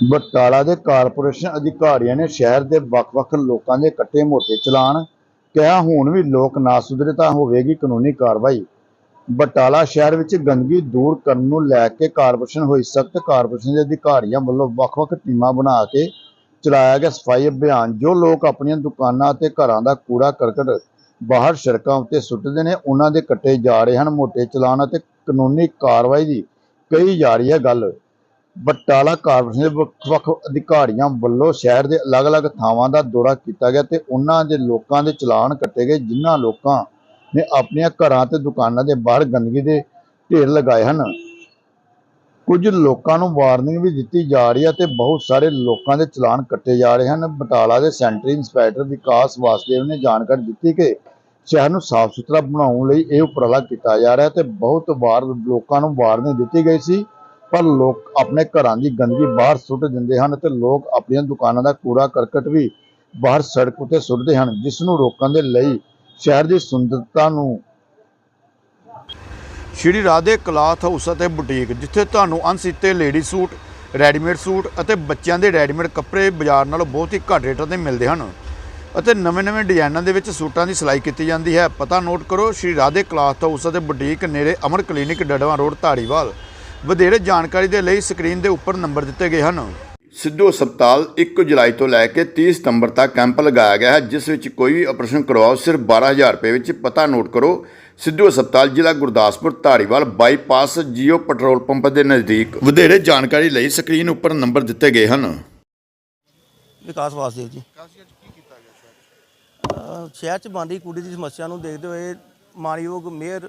ਬਟਾਲਾ ਦੇ ਕਾਰਪੋਰੇਸ਼ਨ ਅਧਿਕਾਰੀਆਂ ਨੇ ਸ਼ਹਿਰ ਦੇ ਵੱਖ-ਵੱਖ ਲੋਕਾਂ ਦੇ ਕੱਟੇ ਮੋਟੇ ਚਲਾਨ ਕਿਹਾ, ਹੁਣ ਵੀ ਲੋਕ ਨਾ ਸੁਧਰੇ ਤਾਂ ਹੋਵੇਗੀ ਕਾਨੂੰਨੀ ਕਾਰਵਾਈ। ਬਟਾਲਾ ਸ਼ਹਿਰ ਵਿੱਚ ਗੰਦਗੀ ਦੂਰ ਕਰਨ ਨੂੰ ਲੈ ਕੇ ਕਾਰਪੋਰੇਸ਼ਨ ਹੋਈ ਸਖਤ, ਕਾਰਪੋਰੇਸ਼ਨ ਦੇ ਅਧਿਕਾਰੀਆਂ ਵੱਲੋਂ ਵੱਖ-ਵੱਖ ਟੀਮਾਂ ਬਣਾ ਕੇ ਚਲਾਇਆ ਗਿਆ ਸਫ਼ਾਈ ਅਭਿਆਨ, ਜੋ ਲੋਕ ਆਪਣੀਆਂ ਦੁਕਾਨਾਂ ਅਤੇ ਘਰਾਂ ਦਾ ਕੂੜਾ ਕਰਕਟ ਬਾਹਰ ਸੜਕਾਂ ਉੱਤੇ ਸੁੱਟਦੇ ਨੇ, ਉਹਨਾਂ ਦੇ ਕੱਟੇ ਜਾ ਰਹੇ ਹਨ ਮੋਟੇ ਚਲਾਨ ਅਤੇ ਕਾਨੂੰਨੀ ਕਾਰਵਾਈ ਦੀ ਕਹੀ ਜਾ ਰਹੀ ਹੈ ਗੱਲ। ਬਟਾਲਾ ਕਾਰਪੋਰੇਸ਼ਨ ਦੇ ਵੱਖ-ਵੱਖ ਅਧਿਕਾਰੀਆਂ ਵੱਲੋਂ ਸ਼ਹਿਰ ਦੇ ਅਲੱਗ-ਅਲੱਗ ਥਾਵਾਂ ਦਾ ਦੌਰਾ ਕੀਤਾ ਗਿਆ ਤੇ ਉਹਨਾਂ ਦੇ ਲੋਕਾਂ ਦੇ ਚਲਾਨ ਕੱਟੇ ਗਏ, ਜਿਨ੍ਹਾਂ ਲੋਕਾਂ ਨੇ ਆਪਣੀਆਂ ਘਰਾਂ ਤੇ ਦੁਕਾਨਾਂ ਦੇ ਬਾਹਰ ਗੰਦਗੀ ਦੇ ਢੇਰ ਲਗਾਏ ਹਨ। ਕੁਝ ਲੋਕਾਂ ਨੂੰ ਵਾਰਨਿੰਗ ਵੀ ਦਿੱਤੀ ਜਾ ਰਹੀ ਹੈ ਤੇ ਬਹੁਤ ਸਾਰੇ ਲੋਕਾਂ ਦੇ ਚਲਾਨ ਕੱਟੇ ਜਾ ਰਹੇ ਹਨ। ਬਟਾਲਾ ਦੇ ਸੈਂਟਰੀ ਇੰਸਪੈਕਟਰ ਵਿਕਾਸ ਵਾਸਦੇਵ ਨੇ ਜਾਣਕਾਰੀ ਦਿੱਤੀ ਕਿ ਸ਼ਹਿਰ ਨੂੰ ਸਾਫ਼ ਸੁਥਰਾ ਬਣਾਉਣ ਲਈ ਇਹ ਉਪਰਾਲਾ ਕੀਤਾ ਜਾ ਰਿਹਾ ਹੈ ਤੇ ਬਹੁਤ ਵਾਰ ਲੋਕਾਂ ਨੂੰ ਵਾਰਨਿੰਗ ਦਿੱਤੀ ਗਈ ਸੀ। ਪਰ ਲੋਕ ਆਪਣੇ ਘਰਾਂ ਦੀ ਗੰਦਗੀ ਬਾਹਰ ਸੁੱਟ ਦਿੰਦੇ ਹਨ ਤੇ ਲੋਕ ਆਪਣੀਆਂ ਦੁਕਾਨਾਂ ਦਾ ਕੂੜਾ ਕਰਕਟ ਵੀ ਬਾਹਰ ਸੜਕ ਉੱਤੇ ਸੁੱਟਦੇ ਹਨ, ਜਿਸ ਨੂੰ ਰੋਕਣ ਦੇ ਲਈ ਸ਼ਹਿਰ ਦੀ ਸੁੰਦਰਤਾ ਨੂੰ ਸ਼੍ਰੀ ਰਾਧੇ ਕਲਾਥ ਹਾਊਸ ਅਤੇ ਬੁਟੀਕ, ਜਿੱਥੇ ਤੁਹਾਨੂੰ ਅਣਸੀਤੇ ਲੇਡੀ ਸੂਟ, ਰੈਡੀਮੇਡ ਸੂਟ ਅਤੇ ਬੱਚਿਆਂ ਦੇ ਰੈਡੀਮੇਡ ਕੱਪੜੇ ਬਾਜ਼ਾਰ ਨਾਲੋਂ ਬਹੁਤ ਹੀ ਘੱਟ ਰੇਟਾਂ ਤੇ ਮਿਲਦੇ ਹਨ ਅਤੇ ਨਵੇਂ-ਨਵੇਂ ਡਿਜ਼ਾਈਨਾਂ ਦੇ ਵਿੱਚ ਸੂਟਾਂ ਦੀ ਸਿਲਾਈ ਕੀਤੀ ਜਾਂਦੀ ਹੈ। ਪਤਾ ਨੋਟ ਕਰੋ, ਸ਼੍ਰੀ ਰਾਧੇ ਕਲਾਥ ਹਾਊਸ ਅਤੇ ਬੁਟੀਕ ਨੇੜੇ ਅਮਰ ਕਲੀਨਿਕ ਡੜਵਾ ਰੋਡ, ਧਾਰੀਵਾਲ। ਵਧੇਰੇ ਜਾਣਕਾਰੀ ਦੇ ਲਈ ਸਕਰੀਨ ਦੇ ਉੱਪਰ ਨੰਬਰ ਦਿੱਤੇ ਗਏ ਹਨ। ਸਿੱਧੂ ਹਸਪਤਾਲ 1 ਜੁਲਾਈ ਤੋਂ ਲੈ ਕੇ 30 ਸਤੰਬਰ ਤੱਕ ਕੈਂਪ ਲਗਾਇਆ ਗਿਆ ਹੈ ਜਿਸ ਵਿੱਚ ਕੋਈ ਵੀ ਆਪਰੇਸ਼ਨ ਕਰਵਾਓ ਸਿਰਫ 12000 ਰੁਪਏ ਵਿੱਚ ਪਤਾ ਨੋਟ ਕਰੋ। ਸਿੱਧੂ ਹਸਪਤਾਲ ਜ਼ਿਲ੍ਹਾ Gurdaspur Dhariwal bypass Jio petrol pump ਦੇ ਨਜ਼ਦੀਕ। ਵਧੇਰੇ ਜਾਣਕਾਰੀ ਲਈ ਸਕਰੀਨ ਉੱਪਰ ਨੰਬਰ ਦਿੱਤੇ ਗਏ ਹਨ। ਵਿਕਾਸ ਵਾਸਦੇਵ ਜੀ। ਸ਼ਹਿਰ ਚ ਬਣਦੀ ਕੂੜੇ ਦੀ ਸਮੱਸਿਆ ਨੂੰ ਦੇਖਦੇ ਹੋਏ ਮਾਨਯੋਗ ਮੇਅਰ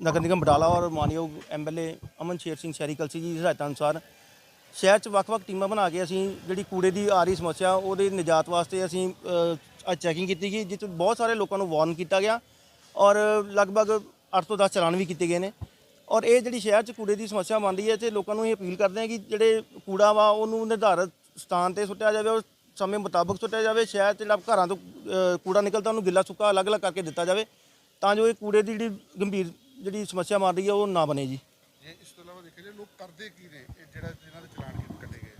ਨਗਰ ਨਿਗਮ ਬਟਾਲਾ ਔਰ ਮਾਨਯੋਗ ਐਮਐਲਏ ਅਮਨ ਸ਼ੇਰ ਸਿੰਘ ਸ਼ਹਿਰੀ ਕਲਸੀ ਜੀ ਦੀ ਹਦਾਇਤਾਂ ਅਨੁਸਾਰ ਸ਼ਹਿਰ ਚ ਵੱਖ-ਵੱਖ ਟੀਮਾਂ ਬਣਾ ਕੇ ਅਸੀਂ ਜਿਹੜੀ ਕੂੜੇ ਦੀ ਆ ਰਹੀ ਸਮੱਸਿਆ, ਉਹਦੇ ਨਿਜਾਤ ਵਾਸਤੇ ਅਸੀਂ ਅੱਜ ਚੈਕਿੰਗ ਕੀਤੀ ਗਈ ਜਿਸ 'ਚ ਬਹੁਤ ਸਾਰੇ ਲੋਕਾਂ ਨੂੰ ਵਾਰਨ ਕੀਤਾ ਗਿਆ ਔਰ ਲਗਭਗ 8 ਤੋਂ 10 ਚਲਾਨ ਵੀ ਕੀਤੇ ਗਏ ਨੇ। ਔਰ ਇਹ ਜਿਹੜੀ ਸ਼ਹਿਰ ਚ ਕੂੜੇ ਦੀ ਸਮੱਸਿਆ ਬਣਦੀ ਹੈ ਤੇ ਲੋਕਾਂ ਨੂੰ ਇਹ ਅਪੀਲ ਕਰਦੇ ਹਾਂ ਕਿ ਜਿਹੜੇ ਕੂੜਾ ਵਾ, ਉਹਨੂੰ ਨਿਰਧਾਰਤ ਸਥਾਨ ਤੇ ਸੁੱਟਿਆ ਜਾਵੇ ਔਰ ਸਮੇਂ ਮੁਤਾਬਕ ਸੁੱਟਿਆ ਜਾਵੇ। ਸ਼ਹਿਰ 'ਚ ਜਿਹੜਾ ਘਰਾਂ ਤੋਂ ਕੂੜਾ ਨਿਕਲਦਾ, ਉਹਨੂੰ ਗਿੱਲਾ ਸੁੱਕਾ ਅਲੱਗ-ਅਲੱਗ ਕਰਕੇ ਦਿੱਤਾ ਜਾਵੇ ਤਾਂ ਜੋ ਇਹ ਕੂੜੇ ਦੀ ਜਿਹੜੀ ਗੰਭੀਰ ਜਿਹੜੀ ਸਮੱਸਿਆ ਬਣ ਰਹੀ ਹੈ ਉਹ ਨਾ ਬਣੇ ਜੀ। ਜੇ ਇਸ ਤੋਂ ਇਲਾਵਾ ਦੇਖਿਆ ਜਾਏ ਲੋਕ ਕਰਦੇ ਕੀ ਨੇ? ਇਹ ਜਿਹੜਾ ਜਿਹਨਾਂ ਦੇ ਚਲਾਨ ਕੱਟੇ ਗਏ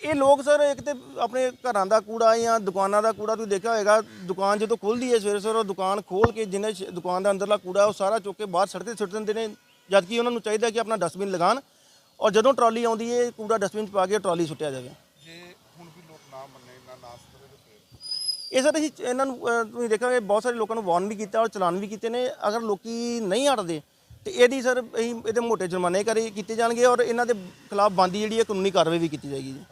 ਇਹ ਲੋਕ ਸਰ ਇੱਕ ਤੇ ਆਪਣੇ ਘਰਾਂ ਦਾ ਕੂੜਾ ਜਾਂ ਦੁਕਾਨਾਂ ਦਾ ਕੂੜਾ ਤੁਸੀਂ ਦੇਖਿਆ ਹੋਏਗਾ ਦੁਕਾਨ ਜਦੋਂ ਖੁੱਲਦੀ ਹੈ ਸਵੇਰੇ ਸਵੇਰੇ ਉਹ ਦੁਕਾਨ ਖੋਲ ਕੇ ਜਿੰਨੇ ਸ਼- ਦੁਕਾਨ ਦਾ ਅੰਦਰਲਾ ਕੂੜਾ ਉਹ ਸਾਰਾ ਚੁੱਕ ਕੇ ਬਾਹਰ ਸੜਕ ਤੇ ਸੁੱਟ ਦਿੰਦੇ ਨੇ ਜਦਕਿ ਉਹਨਾਂ ਨੂੰ ਚਾਹੀਦਾ ਕਿ ਆਪਣਾ ਡਸਟਬਿਨ ਲਗਾਉਣ। ਔਰ ਜਦੋਂ ਟਰਾਲੀ ਆਉਂਦੀ ਹੈ ਕੂੜਾ ਡਸਟਬਿਨ 'ਚ ਪਾ ਕੇ ਟਰਾਲੀ ਸੁੱਟਿਆ ਜਾਵੇ ਜੇ ਹੁਣ ਵੀ ਲੋਕ ਨਾ ਮੰਨੇ ਨਾ ਨਾ ਸੁਧਰੇ ਤਾਂ ਫਿਰ ਇਹ ਸਰ ਅਸੀਂ ਇਹਨਾਂ ਨੂੰ ਅਹ, ਤੁਸੀਂ ਦੇਖਾਂਗੇ ਬਹੁਤ ਸਾਰੇ ਲੋਕਾਂ ਨੂੰ ਵਾਰਨ ਵੀ ਕੀਤਾ ਔਰ ਚਲਾਨ ਵੀ ਕੀਤੇ ਨੇ। ਅਗਰ ਲੋਕੀ ਨਹੀਂ ਹਟਦੇ ਤੇ ਇਹਦੀ ਸਰ ਅਸੀਂ ਇਹਦੇ ਮੋਟੇ ਜੁਰਮਾਨੇ ਕਰੇ ਕੀਤੇ ਜਾਣਗੇ ਔਰ ਇਹਨਾਂ ਦੇ ਖਿਲਾਫ ਬੰਦੀ ਜਿਹੜੀ ਹੈ ਕਾਨੂੰਨੀ ਕਾਰਵਾਈ ਵੀ ਕੀਤੀ ਜਾਏਗੀ ਜੀ।